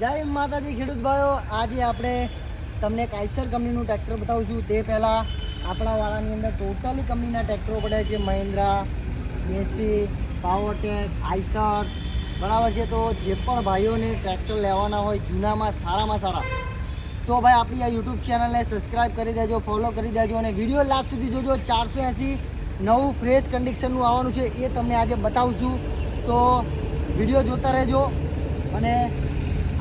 જય માતાજી ખેડૂત ભાઈઓ. આજે આપણે તમને કાયસર કંપનીનું ટ્રેક્ટર બતાવશું. તે પહેલાં આપણા વાળાની અંદર ટોટલી કંપનીના ટ્રેક્ટરો પડ્યા છે. Mahindra, Massey, Powertrac, Eicher. બરાબર છે? તો જે પણ ભાઈઓને ટ્રેક્ટર લેવાના હોય, જૂનામાં સારામાં સારા. તો ભાઈ, આપણી આ યુટ્યુબ ચેનલને સબસ્ક્રાઈબ કરી દેજો ફોલો કરી દેજો અને વીડિયો લાસ્ટ સુધી જોજો. ચારસો એંસી નવું ફ્રેશ કન્ડિશનનું આવવાનું છે એ તમને આજે બતાવશું. તો વીડિયો જોતા રહેજો અને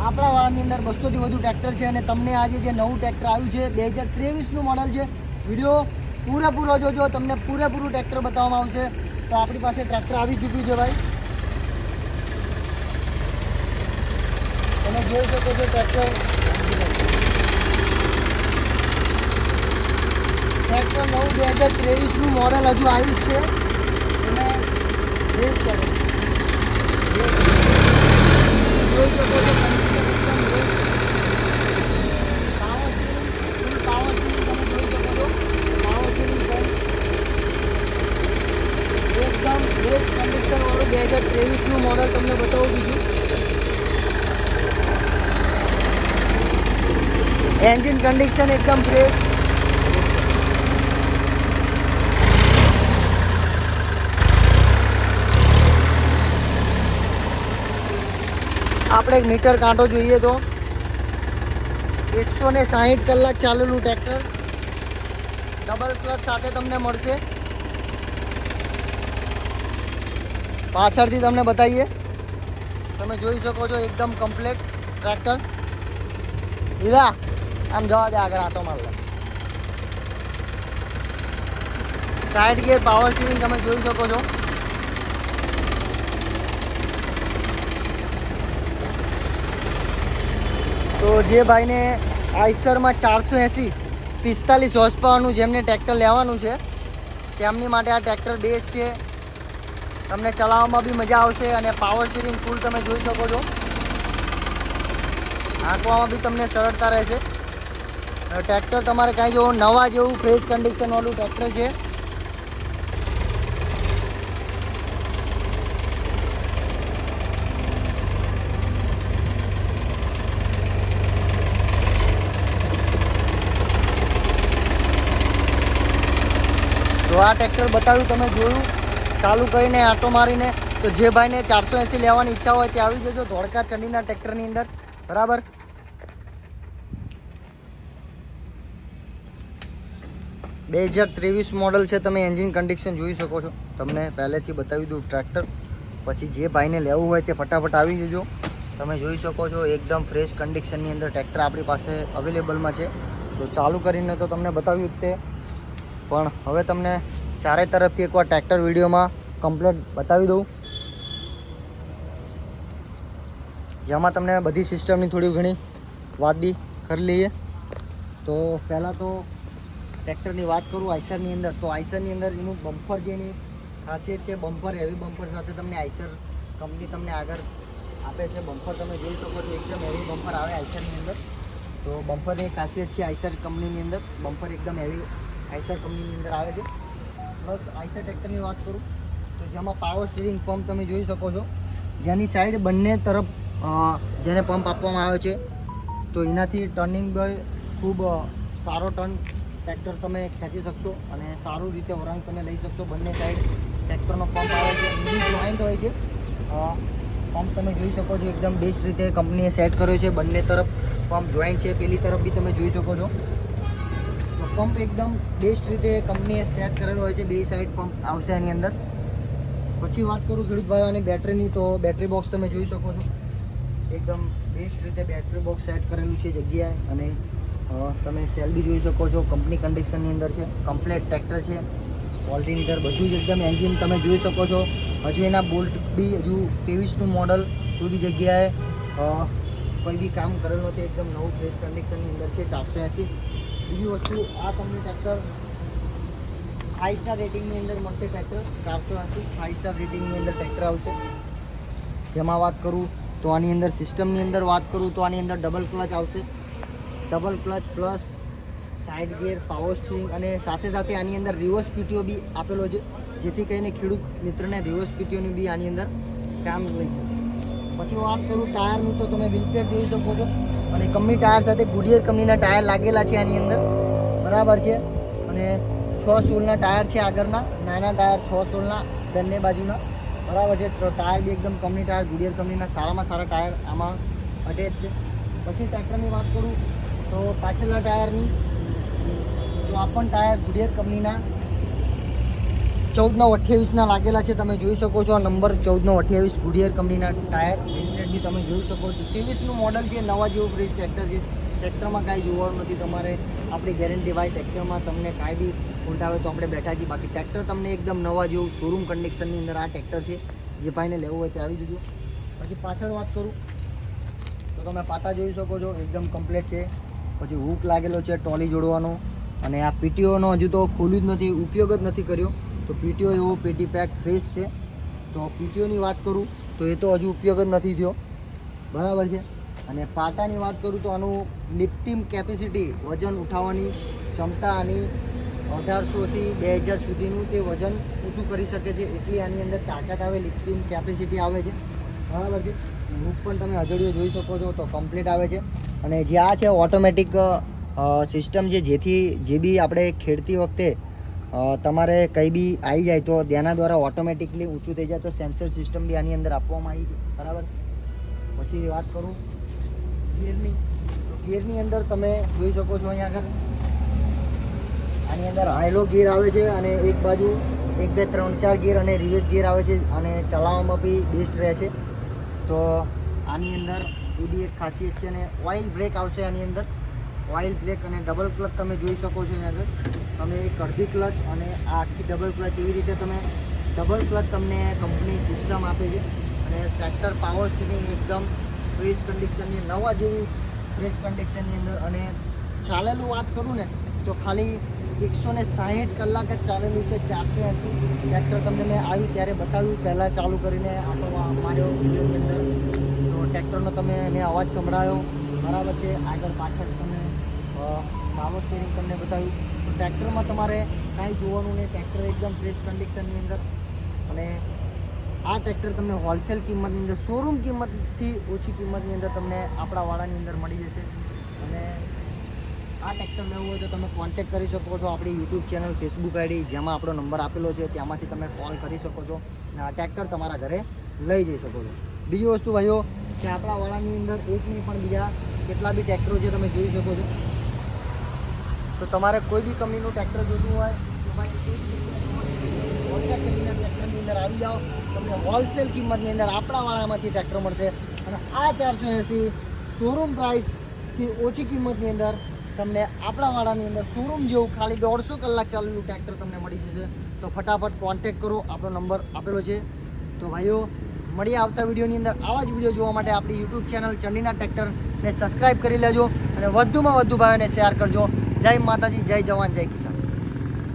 આપણા વાળાની અંદર બસોથી વધુ ટ્રેક્ટર છે અને તમને આજે જે નવું ટ્રેક્ટર આવ્યું છે, બે હજાર ત્રેવીસનું મોડલ છે. વીડિયો પૂરેપૂરો જોજો, તમને પૂરેપૂરું ટ્રેક્ટર બતાવવામાં આવશે. તો આપણી પાસે ટ્રેક્ટર આવી ચૂક્યું છે ભાઈ. તમે જોઈ શકો છો ટ્રેક્ટર. ટ્રેક્ટર નવું બે હજાર ત્રેવીસનું મોડલ હજુ આવ્યું છે. અને જોઈ શકો છો condition એકદમ રેસ. Power steering, full power steering તમે જોઈ શકો છો. Power steering પણ એકદમ બેસ્ટ કન્ડિશન વાળું બે હજાર ત્રેવીસનું મોડલ તમને બતાવું બીજું એન્જિન કન્ડિશન એકદમ ફ્રેશ આપણે એક મીટર કાંટો જોઈએ તો. એકસો ને સાહીઠ કલાક ચાલેલું ટ્રેક્ટર ડબલ ક્લચ સાથે તમને મળશે. પાછળથી તમને બતાવીએ. તમે જોઈ શકો છો એકદમ કમ્પ્લેટ ટ્રેક્ટર હીરા આમ જવા દે આગળ આટો માર લે સાઈડ ગિયર પાવર સ્ટીરિંગ તમે જોઈ શકો છો તો જે ભાઈને આઈસરમાં ચારસો એંસી પિસ્તાલીસ હોર્સ પાવરનું જેમને ટ્રેક્ટર લેવાનું છે, તેમની માટે આ ટ્રેક્ટર બેસ્ટ છે. તમને ચલાવવામાં બી મજા આવશે અને પાવર સ્ટીરિંગ ફૂલ તમે જોઈ શકો છો. હાંકવામાં બી તમને સરળતા રહેશે. ટ્રેક્ટર તમારે કાંઈ જેવું નવા જેવું ફ્રેશ કન્ડિશનવાળું ટ્રેક્ટર છે. તો આ ટ્રેક્ટર બતાવ્યું તમે જોયું, ચાલુ કરીને આટો મારીને, તો જે ભાઈને ચારસો એંસી લેવાની ઈચ્છા હોય તે આવી જજો ધોળકા ચંડીના ટ્રેક્ટરની અંદર. બરાબર? બે હજાર ત્રેવીસ મોડલ છે, તમે એન્જિન કન્ડિશન જોઈ શકો છો. તમને પહેલેથી બતાવી દઉં ટ્રેક્ટર પછી જે ભાઈને લેવું હોય તે ફટાફટ આવી જજો. તમે જોઈ શકો છો, એકદમ ફ્રેશ કન્ડિશનની અંદર ટ્રેક્ટર આપણી પાસે અવેલેબલમાં છે. તો ચાલુ કરીને તો તમને બતાવ્યું તે. પણ હવે તમને ચારે તરફથી એકવાર ટ્રેક્ટર વિડીયોમાં કમ્પ્લેટ બતાવી દઉં. જેમાં તમને બધી સિસ્ટમની થોડી ઘણી વાત બી કરી લઈએ. તો પહેલાં તો ટ્રેક્ટરની વાત કરું, આઈસરની અંદર, તો આઈસરની અંદર એનું બમ્પર જેની ખાસિયત છે બમ્પર હેવી બમ્પર સાથે તમને આઈસર કંપની તમને આગળ આપે છે. બમ્પર તમે જોઈ શકો છો, એકદમ હેવી બમ્પર આવે આઈસરની અંદર. તો બમ્પરની ખાસિયત છે આઈસર કંપનીની અંદર. બમ્પર એકદમ હેવી આઈસર કંપનીની અંદર આવે છે. પ્લસ આઈસર ટ્રેક્ટરની વાત કરું, તો જેમાં પાવર સ્ટીરિંગ પંપ તમે જોઈ શકો છો. જેની સાઈડ બંને તરફ જેને પંપ આપવામાં આવે છે. તો એનાથી ટર્નિંગ બોય ખૂબ સારો ટર્ન ટ્રેક્ટર તમે ખેંચી શકશો અને સારું રીતે વરાંગ તમે લઈ શકશો. બંને સાઈડ ટ્રેક્ટરનો પંપ આવે છે ઇન્જિન જોઈન્ટ હોય છે. પંપ તમે જોઈ શકો છો, એકદમ બેસ્ટ રીતે કંપનીએ સેટ કર્યો છે. બંને તરફ પંપ જોઈન્ટ છે, પેલી તરફ બી તમે જોઈ શકો છો. પંપ એકદમ બેસ્ટ રીતે કંપનીએ સેટ કરેલો હોય છે, બે સાઈડ પંપ આવશે એની અંદર. પછી વાત કરું ખેડૂત અને બેટરીની તો બેટરી બોક્સ તમે જોઈ શકો છો. એકદમ બેસ્ટ રીતે બેટરી બોક્સ સેટ કરેલું છે જગ્યાએ અને તમે સેલ બી જોઈ શકો છો. કંપની કન્ડિશનની અંદર છે. કમ્પ્લેટ ટ્રેક્ટર છે. ઓલ્ટરનેટર બધું જ એકદમ એન્જિન તમે જોઈ શકો છો. હજુ એના બોલ્ટ બી હજુ ત્રેવીસનું મોડલ કોઈ જગ્યાએ કોઈ બી કામ કરેલું નથી એકદમ નવું ફ્રેશ કન્ડિશનની અંદર છે. ચારસો એંસી. બીજી વસ્તુ, આ તમને ટ્રેક્ટર ફાઇવ સ્ટાર રેટિંગની અંદર મળશે ટ્રેક્ટર ચારસો એંસી ફાઇવ સ્ટાર રેટિંગની અંદર ટ્રેક્ટર આવશે. જેમાં વાત કરું તો આની અંદર સિસ્ટમની અંદર વાત કરું તો આની અંદર ડબલ ક્લચ આવશે. Double clutch plus side gear power steering અને સાથે સાથે આની અંદર રિવર્સ પીટીઓ બી આપેલો છે. જેથી કરીને ખેડૂત મિત્રને રિવર્સ પીટીઓની બી આની અંદર કામ લઈ શકે. પછી વાત કરું ટાયરનું તો તમે વ્હીલપેર જોઈ શકો છો. અને કંપની ટાયર સાથે ગુડિયર કંપનીના ટાયર લાગેલા છે આની અંદર. બરાબર છે? અને છ સોલના ટાયર છે આગળના. નાના ટાયર છ સોલના બંને બાજુના. બરાબર છે? ટાયર બી એકદમ કંપની ટાયર ગુડિયર કંપનીના સારામાં સારા ટાયર આમાં અટેચ છે. પછી ટ્રેક્ટરની વાત કરું. તો પાછળના ટાયરની, તો આ પણ ટાયર ગુડિયર કંપનીના. ચૌદનો અઠ્યાવીસના લાગેલા છે, તમે જોઈ શકો છો આ નંબર ચૌદનો અઠ્યાવીસ ગુડિયર કંપનીના ટાયર. વિન્ટેજ બી તમે જોઈ શકો છો. ત્રેવીસનું મોડલ છે, નવા જેવું ફ્રેશ ટ્રેક્ટર છે. ટ્રેક્ટરમાં કાંઈ જોવાનું નથી તમારે. આપણી ગેરંટી હોય ટ્રેક્ટરમાં તમને કાંઈ બી ફોલ્ટ તો આપણે બેઠા છીએ. બાકી ટ્રેક્ટર તમને એકદમ નવા જેવું શોરૂમ કન્ડિશનની અંદર આ ટ્રેક્ટર છે. જે ભાઈને લેવું હોય તે આવી જજો. પછી પાછળ વાત કરું. તો તમે પાટા જોઈ શકો છો, એકદમ કમ્પ્લીટ છે. પછી હૂક લાગેલો છે ટ્રોલી જોડવાનો. અને આ પીટીઓનો હજુ તો ખોલ્યું જ નથી, ઉપયોગ જ નથી કર્યો. તો પીટીઓ એવો પેટી પેક ફ્રેશ છે. તો પીટીઓની વાત કરું, તો એ તો હજુ ઉપયોગ જ નથી થયો. બરાબર છે? અને પાટાની વાત કરું તો આનું લિફ્ટિંગ કેપેસિટી વજન ઉઠાવવાની ક્ષમતા આની અઢારસોથી બે હજાર સુધીનું તે વજન ઊંચું કરી શકે છે. એટલી આની અંદર તાકાત આવે લિફ્ટિંગ કેપેસિટી આવે છે. બરાબર છે. હુક પણ તમે હજડીઓ જોઈ શકો છો તો કમ્પ્લીટ આવે છે. અને જે આ છે ઓટોમેટિક સિસ્ટમ છે, જેથી જે બી આપણે ખેડતી વખતે તમારે કંઈ બી આવી જાય તો તેના દ્વારા ઓટોમેટિકલી ઊંચું થઈ જાય તો સેન્સર સિસ્ટમ બી આની અંદર આપવામાં આવી છે. બરાબર? પછી વાત કરું. ગિયરની ગિયરની અંદર તમે જોઈ શકો છો અહીંયા આગળ. આની અંદર હાઈલો ગિયર આવે છે અને એક બાજુ એક, બે, ત્રણ, ચાર ગિયર અને રિવર્સ ગિયર આવે છે અને ચલાવવામાં બી બેસ્ટ રહે છે. તો આની અંદર એ બી એક ખાસિયત છે અને ઓઇલ બ્રેક આવશે આની અંદર. ઓઇલ બ્રેક અને ડબલ ક્લચ તમે જોઈ શકો છો એની અંદર તમે એક અડધી ક્લચ અને આ આખી ડબલ ક્લચ એવી રીતે તમે ડબલ ક્લચ તમને કંપની સિસ્ટમ આપે છે. અને ટ્રેક્ટર પાવર સ્ટીરિંગ એકદમ ફ્રેશ કન્ડિશનની નવા જેવી ફ્રેશ કન્ડિશનની અંદર. અને ચાલેલું વાત કરું ને, તો ખાલી એકસો ને સાહીઠ કલાક જ ચાલેલું છે, ચારસો એંસી ટ્રેક્ટર તમને મેં આવ્યું ત્યારે બતાવ્યું. પહેલાં ચાલુ કરીને આપણો માર્યો વિડીયોની અંદર. તો ટ્રેક્ટરનો તમે મેં અવાજ સંભળાયો. બરાબર છે. આગળ પાછળ તમે પાવર સ્ટેરિંગ તમને બતાવ્યું. તો ટ્રેક્ટરમાં તમારે કાંઈ જોવાનું નહીં. ટ્રેક્ટર એકદમ ફ્રેશ કન્ડિશનની અંદર. અને આ ટ્રેક્ટર તમને હોલસેલ કિંમતની અંદર શોરૂમ કિંમતથી ઓછી કિંમતની અંદર તમને આપણા વાળાની અંદર મળી જશે. અને આ ટ્રેક્ટર લેવું હોય તો તમે કોન્ટેક્ટ કરી શકો છો આપણી યુટ્યુબ ચેનલ ફેસબુક આઈડી જેમાં આપણો નંબર આપેલો છે. ત્યાંમાંથી તમે કોલ કરી શકો છો અને આ ટ્રેક્ટર તમારા ઘરે લઈ જઈ શકો છો. બીજી વસ્તુ ભાઈઓ કે આપણા વાળાની અંદર એક નહીં, પણ બીજા કેટલા બી ટ્રેક્ટરો છે તમે જોઈ શકો છો. તો તમારે કોઈ બી કંપનીનું ટ્રેક્ટર જોતું હોય તો ભાઈ અંદર આવી જાઓ. તમને હોલસેલ કિંમતની અંદર આપણા વાળામાંથી ટ્રેક્ટર મળશે. અને આ ચારસો એંસી શોરૂમ પ્રાઇસથી ઓછી કિંમતની અંદર તમને આપણા વાળાની અંદર શોરૂમ જેવું ખાલી દોઢસો કલાક ચાલેલું ટ્રેક્ટર તમને મળી જશે. તો ફટાફટ કોન્ટેક કરો, આપણો નંબર આપેલો છે. તો ભાઈઓ મળી આવતા વિડીયોની અંદર. આવા જ વીડિયો જોવા માટે આપણી યુટ્યુબ ચેનલ ચંડીના ટ્રેક્ટરને સબસ્ક્રાઈબ કરી લેજો અને વધુમાં વધુ ભાઈઓને શેર કરજો. જય માતાજી, જય જવાન, જય કિસાન.